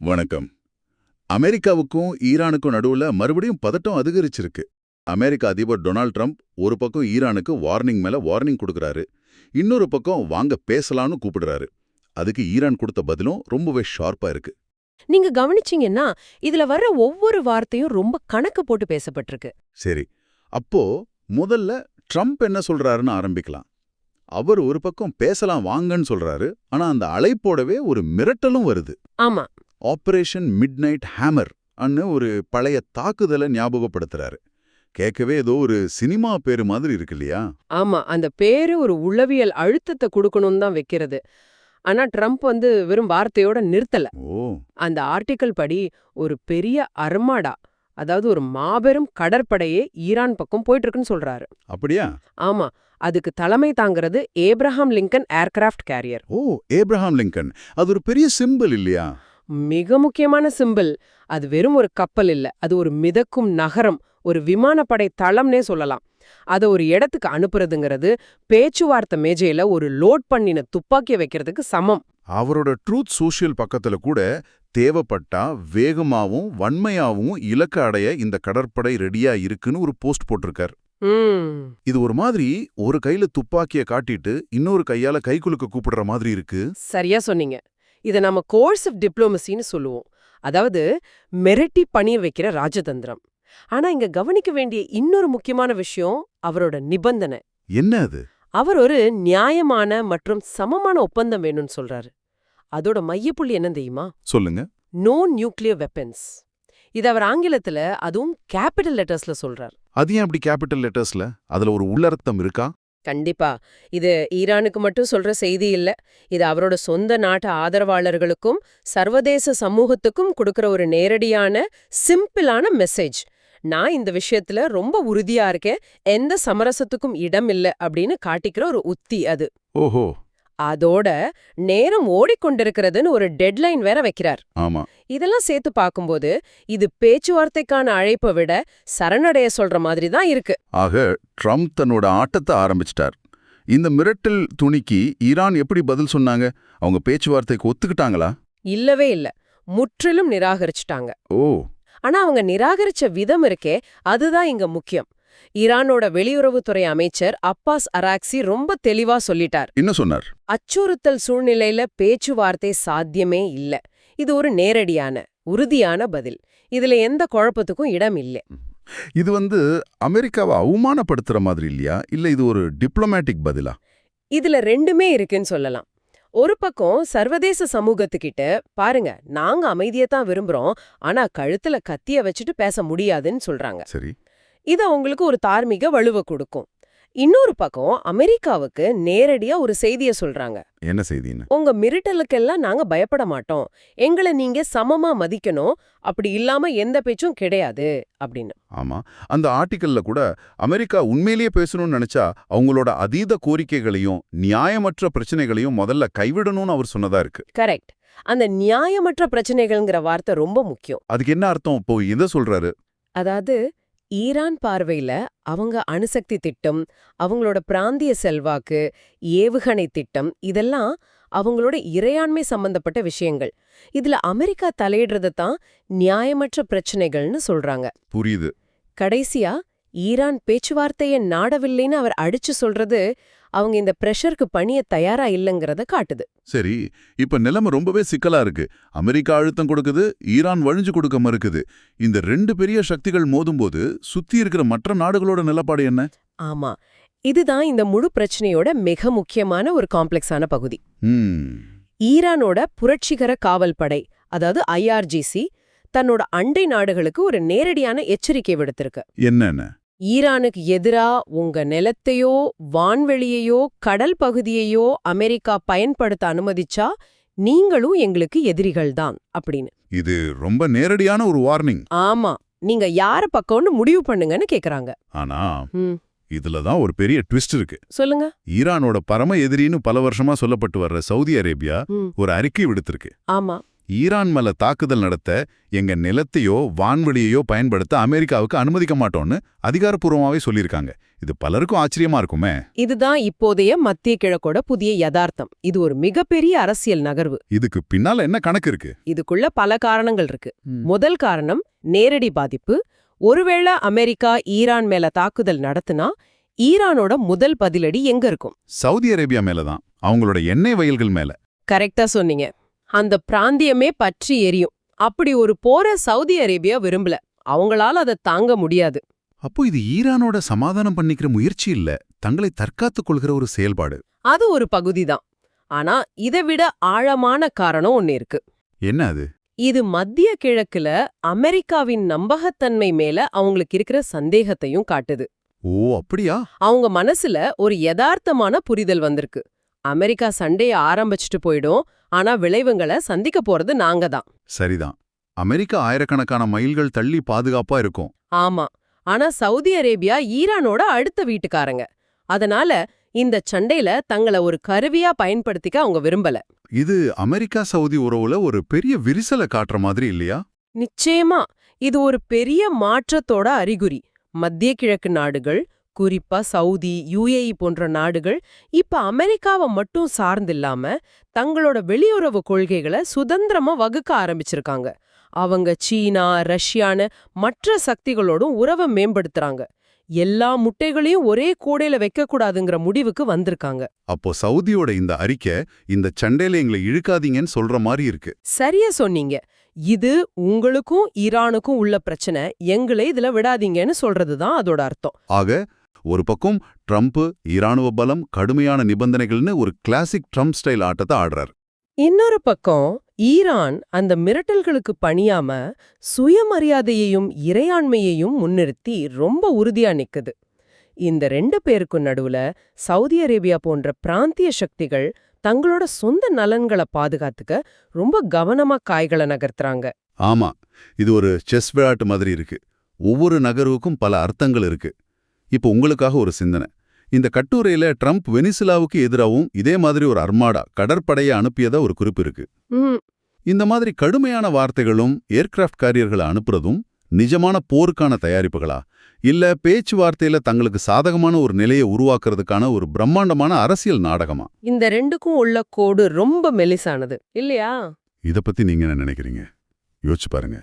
வணக்கம். அமெரிக்காவுக்கும் ஈரானுக்கும் நடுவுல மறுபடியும் பதட்டம் அதிகரிச்சிருக்கு. அமெரிக்க அதிபர் டொனால்ட் ட்ரம்ப் ஒரு பக்கம் ஈரானுக்கு வார்னிங் மேல வார்னிங் கொடுக்கறாரு இன்னொரு பக்கம் வாங்க பேசலாம்னு கூப்பிடுறாரு. அதுக்கு ஈரான் கொடுத்த பதிலும் ரொம்பவே ஷார்ப்பா இருக்கு. நீங்க கவனிச்சீங்கன்னா இதுல வர்ற ஒவ்வொரு வார்த்தையும் ரொம்ப கணக்கு போட்டு பேசப்பட்டிருக்கு. சரி அப்போ முதல்ல ட்ரம்ப் என்ன சொல்றாருன்னு ஆரம்பிக்கலாம். அவர் ஒரு பக்கம் பேசலாம் வாங்கன்னு சொல்றாரு ஆனா அந்த அழைப்போடவே ஒரு மிரட்டலும் வருது. ஆமா. ஆபரேஷன் மிட் நைட் ஹேமர் அன்னு ஒரு பழைய தாக்குதலை ஞாபகப்படுத்துறாரு. கேட்கவே ஏதோ ஒரு சினிமா பேரு மாதிரி இருக்கு இல்லையா? ஆமா அந்த பேரு ஒரு உளவியல் அழுத்தத்தை கொடுக்கணும்னு தான் வைக்கிறது. ஆனா ட்ரம்ப் வந்து வெறும் வார்த்தையோட நிறுத்தல. ஓ. அந்த ஆர்டிக்கல் படி ஒரு பெரிய அர்மாடா அதாவது ஒரு மாபெரும் கடற்படையே ஈரான் பக்கம் போயிட்டு இருக்குன்னு சொல்றாரு. அப்படியா? ஆமா அதுக்கு தலைமை தாங்கிறது ஏப்ரஹாம் லிங்கன் ஏர்கிராஃப்ட் கேரியர். ஓ ஏப்ரஹாம் லிங்கன். அது ஒரு பெரிய சிம்பிள் இல்லையா? மிக முக்கியமான சிம்பிள் அது வெறும் ஒரு கப்பல் இல்ல. அது ஒரு மிதக்கும் நகரம். ஒரு விமானப்படை தளம்னே சொல்லலாம். அத ஒரு இடத்துக்கு அனுப்புறதுங்கிறது பேச்சுவார்த்தை மேஜையில ஒரு லோட் பண்ணின துப்பாக்கிய வைக்கிறதுக்கு சமம். அவரோட ட்ரூத் சோஷியல் பக்கத்துல கூட தேவைப்பட்டா வேகமாவும் வன்மையாவும் இலக்க அடைய இந்த கடற்படை ரெடியா இருக்குன்னு ஒரு போஸ்ட் போட்டிருக்கார். ம். இது ஒரு மாதிரி ஒரு கையில துப்பாக்கிய காட்டிட்டு இன்னொரு கையால கைக்குலுக்க கூப்பிடுற மாதிரி இருக்கு. சரியா சொன்னீங்க. இத நம்ம கோர்ஸ் ஆஃப் டிப்ளோமசின்னு சொல்லுவோம். அதாவது மிரட்டி பணிய வைக்கிற ராஜதந்திரம். ஆனா இங்க கவனிக்க வேண்டிய இன்னொரு முக்கியமான விஷயம் அவரோட நிபந்தனை. என்ன அது? அவர் ஒரு நியாயமான மற்றும் சமமான ஒப்பந்தம் வேணும்னு சொல்றாரு. அதோட மையப்புள்ளி என்ன தெரியுமா? சொல்லுங்க. நோ நியூக்ளியர் வெப்பன்ஸ் இது அவர் ஆங்கிலத்துல அதுவும் கேபிட்டல் லெட்டர்ஸ்ல சொல்றார். அது ஏன் அப்படி கேபிட்டல் லெட்டர்ஸ்ல அதுல ஒரு உள்ளர்த்தம் இருக்கா? கண்டிப்பா. இது ஈரானுக்கு மட்டும் சொல்ற செய்தி இல்ல. இது அவரோட சொந்த நாட்டு ஆதரவாளர்களுக்கும் சர்வதேச சமூகத்துக்கும் கொடுக்கற ஒரு நேரடியான சிம்பிளான மெசேஜ். நான் இந்த விஷயத்துல ரொம்ப உறுதியா இருக்கேன். எந்த சமரசத்துக்கும் இடம் இல்ல அப்படின்னு காட்டிக்கிற ஒரு உத்தி அது. ஓஹோ. அதோட நேரம் ஓடிக்கொண்டிருக்கிறதுன்னு ஒரு டெட்லைன் வேற வைக்கிறார். ஆமா. இதெல்லாம் சேர்த்து பார்க்கும்போது இது பேச்சுவார்த்தைக்கான அழைப்பை விட சரணடைய சொல்ற மாதிரி தான் இருக்கு. ஆக ட்ரம்ப் தன்னோட ஆட்டத்தை ஆரம்பிச்சிட்டார். இந்த மிரட்டல் துணிக்கு ஈரான் எப்படி பதில் சொன்னாங்க? அவங்க பேச்சுவார்த்தைக்கு ஒத்துக்கிட்டாங்களா? இல்லவே இல்ல. முற்றிலும் நிராகரிச்சுட்டாங்க. ஓ. ஆனா அவங்க நிராகரிச்ச விதம் இருக்கே அதுதான் இங்க முக்கியம். ஈரானோட வெளியுறவுத்துறை அமைச்சர் அப்பாஸ் அராக்சி ரொம்ப தெளிவா சொல்லிட்டார். என்ன சொன்னார்? அச்சுறுத்தல் சூழ்நிலையில பேச்சுவார்த்தை சாத்தியமே இல்ல. இது ஒரு நேரடியான உறுதியான பதில். இதுல எந்த குழப்பத்துக்கும் இடம் இல்ல. இது வந்து அமெரிக்காவை அவமானப்படுத்துற மாதிரி இல்லையா? இல்ல இது ஒரு டிப்ளமேட்டிக் பதிலா? இதுல ரெண்டுமே இருக்குன்னு சொல்லலாம். ஒரு பக்கம் சர்வதேச சமூகத்துக்கிட்ட பாருங்க நாங்க அமைதியத்தான் விரும்புறோம். ஆனா கழுத்துல கத்திய வச்சுட்டு பேச முடியாதுன்னு சொல்றாங்க. சரி. இது அவங்களுக்கு ஒரு தார்மீக வலுவை கொடுக்கும். இன்னொரு பக்கம் அமெரிக்காவுக்கு நேரடியா ஒரு செய்திய சொல்றாங்க. என்ன செய்தின்னு? உங்க மிரட்டலுக்கெல்லாம் நாங்க பயப்பட மாட்டோம். எங்களை நீங்க சமமா மதிக்கணும். அப்படி இல்லாம எந்த பேச்சும் கிடையாது அப்படின்னு. ஆமா. அந்த ஆர்டிக்கல்ல கூட அமெரிக்கா உண்மையிலேயே பேசணும்னு நினைச்சா அவங்களோட அதீத கோரிக்கைகளையும் நியாயமற்ற பிரச்சனைகளையும் முதல்ல கைவிடணும்னு அவர் சொன்னதா இருக்கு. கரெக்ட். அந்த நியாயமற்ற பிரச்சனைகள்ங்கிற வார்த்தை ரொம்ப முக்கியம். அதுக்கு என்ன அர்த்தம்? இப்போ இதை சொல்றாரு. அதாவது ஈரான் பார்வையில அவங்க அணுசக்தி திட்டம் அவங்களோட பிராந்திய செல்வாக்கு ஏவுகணை திட்டம் இதெல்லாம் அவங்களோட இறையாண்மை சம்பந்தப்பட்ட விஷயங்கள். இதுல அமெரிக்கா தலையிடுறது தான் நியாயமற்ற பிரச்சனைகள்னு சொல்றாங்க. புரியுது. கடைசியா ஈரான் பேச்சுவார்த்தைய நாடவில்லைன்னு அவர் அடிச்சு சொல்றது அவங்க இந்த பிரஷருக்கு பணிய தயாரா இல்லைங்கிறத காட்டுது. சரி இப்ப நிலைமை ரொம்பவே சிக்கலா இருக்கு. அமெரிக்கா அழுத்தம் கொடுக்குது ஈரான் வழிஞ்சு கொடுக்க மறுக்குது. இந்த ரெண்டு பெரிய சக்திகள் மோதும்போது சுத்தி இருக்கிற மற்ற நாடுகளோட நிலப்பாடு என்ன? ஆமா இதுதான் இந்த முழு பிரச்சனையோட மிக முக்கியமான ஒரு காம்ப்ளெக்ஸான பகுதி. ஈரானோட புரட்சிகர காவல் படை அதாவது ஐஆர்ஜிசி தன்னோட அண்டை நாடுகளுக்கு ஒரு நேரடியான எச்சரிக்கை விடுத்திருக்கு. என்னென்ன? ஈரானுக்கு எதிரா உங்க நிலத்தையோ வான்வெளியையோ கடல் பகுதியையோ அமெரிக்கா பயன்படுத்த அனுமதிச்சா நீங்களும் எங்களுக்கு எதிரிகள்தான் அப்படின்னு. இது ரொம்ப நேரடியான ஒரு வார்னிங். ஆமா. நீங்க யார பக்கம்னு முடிவு பண்ணுங்கன்னு கேக்குறாங்க. ஆனா இதுல தான் ஒரு பெரிய ட்விஸ்ட் இருக்கு. சொல்லுங்க. ஈரானோட பரம எதிரின்னு பல வருஷமா சொல்லப்பட்டு வர்ற சவுதி அரேபியா ஒரு அறிக்கை விடுத்திருக்கு. ஆமா. ஈரான் மேல தாக்குதல் நடத்த எங்க நிலத்தையோ வான்வெளியையோ பயன்படுத்த அமெரிக்காவுக்கு அனுமதிக்க மாட்டோம்னு அதிகாரப்பூர்வமாவே சொல்லியிருக்காங்க. இது பலருக்கும் ஆச்சரியமா இருக்குமே? இதுதான் இப்போதைய மத்திய கிழக்கோட புதிய யதார்த்தம். இது ஒரு மிகப்பெரிய அரசியல் நகர்வு. இதுக்கு பின்னால என்ன கணக்கு இருக்கு? இதுக்குள்ள பல காரணங்கள் இருக்கு. முதல் காரணம் நேரடி பாதிப்பு. ஒருவேளை அமெரிக்கா ஈரான் மேல தாக்குதல் நடத்துனா ஈரானோட முதல் பதிலடி எங்க இருக்கும்? சவுதி அரேபியா மேலதான். அவங்களோட எண்ணெய் வயல்கள் மேல. கரெக்டா சொன்னீங்க. அந்த பிராந்தியமே பற்றி எரியும். அப்படி ஒரு போர சவுதி அரேபியா விரும்பல. அவங்களால அதை தாங்க முடியாது. அப்போ இது ஈரானோட சமாதானம் பண்ணிக்கிற முயற்சி இல்ல தங்களை தற்காத்துக் கொள்கிற ஒரு செயல்பாடு. அது ஒரு பகுதிதான். ஆனா இதை விட ஆழமான காரணம் ஒன்னு இருக்கு. என்ன அது? இது மத்திய கிழக்குல அமெரிக்காவின் நம்பகத்தன்மை மேல அவங்களுக்கு இருக்கிற சந்தேகத்தையும் காட்டுது. ஓ அப்படியா? அவங்க மனசுல ஒரு யதார்த்தமான புரிதல் வந்திருக்கு. அமெரிக்கா சண்டைய ஆரம்பிச்சுட்டு போயிடும். ஆனா விளைவுகளை சந்திக்க போறது நாங்க தான். சரிதான். அமெரிக்கா ஆயிரக்கணக்கான மைல்கள் தள்ளி பாதுகாப்பா இருக்கும். ஆமா. ஆனா சவுதி அரேபியா ஈரானோட அடுத்த வீட்டுக்காரங்க. அதனால இந்த சண்டையில தங்களை ஒரு கருவியா பயன்படுத்திக்க அவங்க விரும்பல. இது அமெரிக்கா சவுதி உறவுல ஒரு பெரிய விரிசலை காட்டுற மாதிரி இல்லையா? நிச்சயமா. இது ஒரு பெரிய மாற்றத்தோட அறிகுறி. மத்திய கிழக்கு நாடுகள் குறிப்பா சவுதி யுஏஇ போன்ற நாடுகள் இப்ப அமெரிக்காவை மட்டும் சார்ந்தில்லாம தங்களோட வெளியுறவு கொள்கைகளை சுதந்திரமா வகுக்க ஆரம்பிச்சிருக்காங்க. அவங்க சீனா ரஷ்யான்னு மற்ற சக்திகளோடும் உறவை மேம்படுத்துறாங்க. எல்லா முட்டைகளையும் ஒரே கூடையில வைக்கக்கூடாதுங்கிற முடிவுக்கு வந்திருக்காங்க. அப்போ சவுதியோட இந்த அறிக்கை இந்த சண்டையில எங்களை இழுக்காதீங்கன்னு சொல்ற மாதிரி இருக்கு. சரியா சொன்னீங்க. இது உங்களுக்கும் ஈரானுக்கும் உள்ள பிரச்சனை. எங்களை இதுல விடாதீங்கன்னு சொல்றதுதான் அதோட அர்த்தம். ஆக ஒரு பக்கம் ட்ரம்ப் இராணுவ பலம் கடுமையான நிபந்தனைகள்னு ஒரு கிளாசிக் ட்ரம்ப் ஸ்டைல் ஆட்டத்தை ஆடுறார். இன்னொரு பக்கம் ஈரான் அந்த மிரட்டல்களுக்கு பணியாம சுயமரியாதையையும் இறையாண்மையையும் முன்னிறுத்தி ரொம்ப உறுதியா நிக்குது. இந்த ரெண்டு பேருக்கும் நடுவுல சவுதி அரேபியா போன்ற பிராந்திய சக்திகள் தங்களோட சொந்த நலன்களை பாதுகாத்துக்க ரொம்ப கவனமா காய்களை நகர்த்துறாங்க. ஆமா இது ஒரு செஸ் விளையாட்டு மாதிரி இருக்கு. ஒவ்வொரு நகர்வுக்கும் பல அர்த்தங்கள் இருக்கு. இப்போ உங்களுக்காக ஒரு சிந்தனை. இந்த கட்டுரையில ட்ரம்ப் வெனிசுலாவுக்கு எதிராகவும் இதே மாதிரி ஒரு அர்மாடா கடற்படையை அனுப்பியதா ஒரு குறிப்பு இருக்கு. இந்த மாதிரி கடுமையான வார்த்தைகளும் ஏர்கிராஃப்ட் காரியர்களை அனுப்புறதும் நிஜமான போருக்கான தயாரிப்புகளா? இல்ல பேச்சுவார்த்தையில தங்களுக்கு சாதகமான ஒரு நிலையை உருவாக்குறதுக்கான ஒரு பிரம்மாண்டமான அரசியல் நாடகமா? இந்த ரெண்டுக்கும் உள்ள கோடு ரொம்ப மெலிசானது. இல்லையா? இத பத்தி நீங்க என்ன நினைக்கிறீங்க? யோசிச்சு பாருங்க.